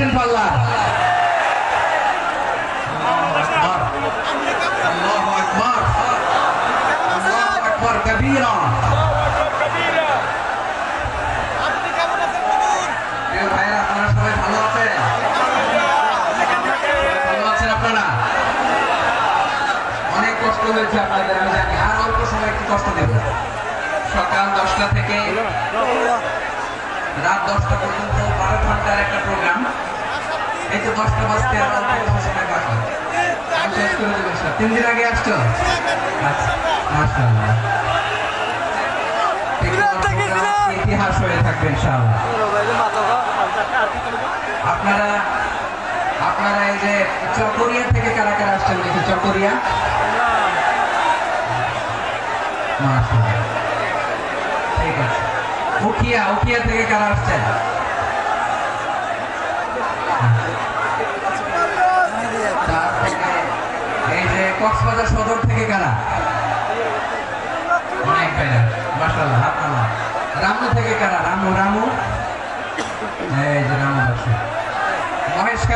দেখছেন পাল্লা? আর অল্প একটু কষ্ট সকাল দশটা থেকে রাত দশটা পর্যন্ত বারো ঘণ্টার একটা প্রোগ্রাম এই তো দশটা বাজতে তিন দিন আগে আসছো? আচ্ছা ইতিহাস হয়ে থাকবে ইনশাআল্লাহ। আপনারা আপনারা এই যে চকরিয়া থেকে কারা কারা আসছেন দেখি চকরিয়া? ঠিক আছে। উখিয়া উখিয়া থেকে কারা আসছেন?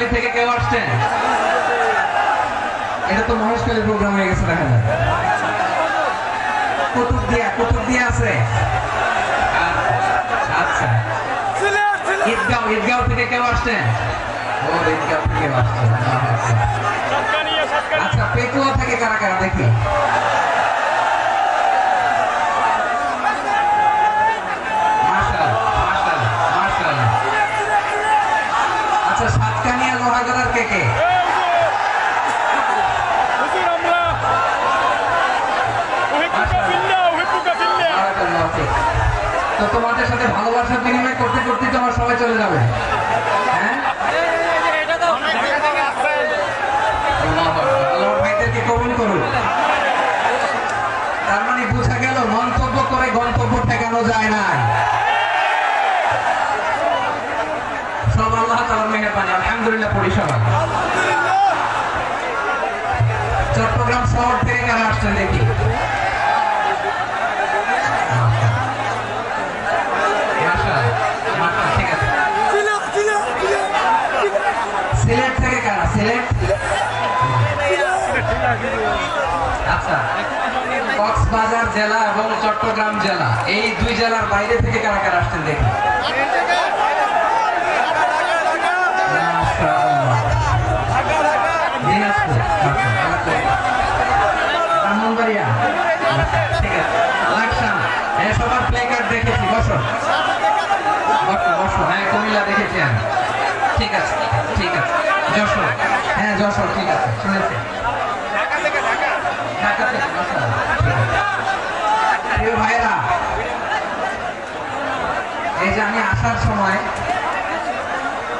মহেশখালী থেকে কেউ আসছেন এটা তো মহেশখালী প্রোগ্রাম হয়ে গেছে, দেখা যায় কুতুব দিয়া কুতুব দিয়া আছে। আচ্ছা ঈদগাঁও ঈদগাঁও থেকে কেউ আসছেন আসছেন আচ্ছা। আচ্ছা পেটুয়া থেকে কারা কারা দেখি? যাবে। হ্যাঁ? আল্লাহ করুন তার মানে বোঝা গেল মন্তব্য করে গন্তব্য ঠেকানো যায় না সব আল্লাহ তাআলার মেহেরবানি। আলহামদুলিল্লাহ সবাই। চট্টগ্রাম শহর থেকে কারা আসছেন দেখি? কক্সবাজার জেলা এবং চট্টগ্রাম জেলা। এই দুই জেলার বাইরে থেকে কারা কারা আসছেন দেখুন। আচ্ছা, দেখেছি হ্যাঁ দেখেছি আমি। ঠিক আছে ঠিক আছে। যশোর। হ্যাঁ যশোর ঠিক আছে। শুনেছি। ঢাকা থেকে মাশাআল্লাহ, ঠিক আছে। প্রিয় ভাইরা এই যে আমি আসার সময়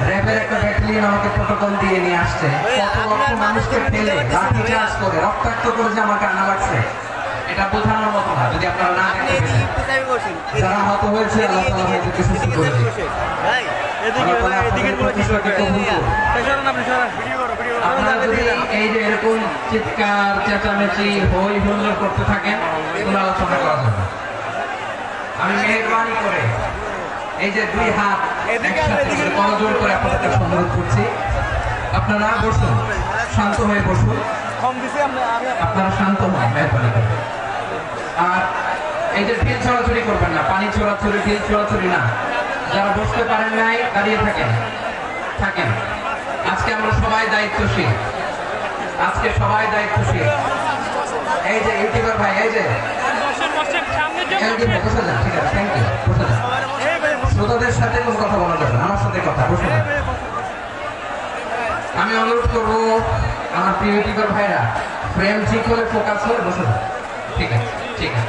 র্যাবের একটা ব্যাটালিয়ন আমাকে প্রোটোকল দিয়ে নিয়ে আসছে। কত লক্ষ মানুষকে ফেলে লাঠি চার্জ করে রক্তাক্ত করে যে আমাকে আনা লাগছে এটা বোঝানোর মতো না যদি আপনারা না যারা আহত হয়েছে আল্লাহ হয়তো করে দিন আপনারা বসুন, শান্ত হয়ে বসুন। আপনারা শান্ত হন আর এই যে ঢিল ছড়াছড়ি করবেন না, পানি ছড়াছড়ি, ঢিল ছড়াছড়ি না। যারা বসতে পারেন নাই, দাঁড়িয়ে থাকেন থাকেন। আজকে আমরা সবাই দায়িত্বশীল। আজকে সবাই দায়িত্বশীল। এই যে, ইউটিউবার ভাই, এই যে। শ্রোতাদের সাথে কথা বলা যাবে আমার সাথে কথা আমি অনুরোধ করব, আমার প্রিয় ইউটিউবার ভাইরা ফ্রেম ঠিক করে ফোকাস হয়ে বসে ঠিক আছে ঠিক আছে।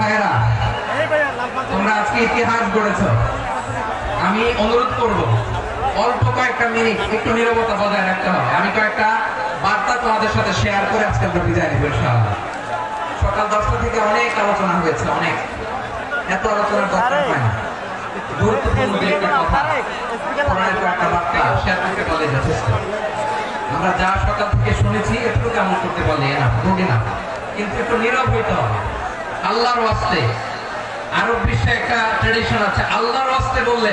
ভাইরা তোমরা আজকে ইতিহাস গড়েছ। আমি অনুরোধ করব অল্প কয়েকটা মিনিট একটু নীরবতা বজায় রাখতে হবে। আমি কয়েকটা বার্তা তোমাদের সাথে শেয়ার করে আজকে আমরা বিদায় নেব ইনশাআল্লাহ। সকাল দশটা থেকে অনেক আলোচনা হয়েছে অনেক। এত আলোচনার দরকার হয় না। গুরুত্বপূর্ণ একটা কথা। কোরআনের বার্তা শেয়ার করতে বলে যথেষ্ট। আমরা যা সকাল থেকে শুনেছি একটু কেমন করতে বলে না কিন্তু একটু নীরব হইতে হবে। আল্লাহর ওয়াস্তে আরব বিশ্বে একটা ট্রেডিশন আছে আল্লাহর ওয়াস্তে বললে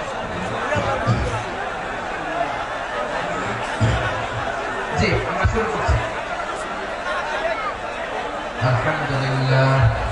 জি আমরা শুরু করছি আলহামদুলিল্লাহ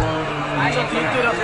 진짜 뒤때려서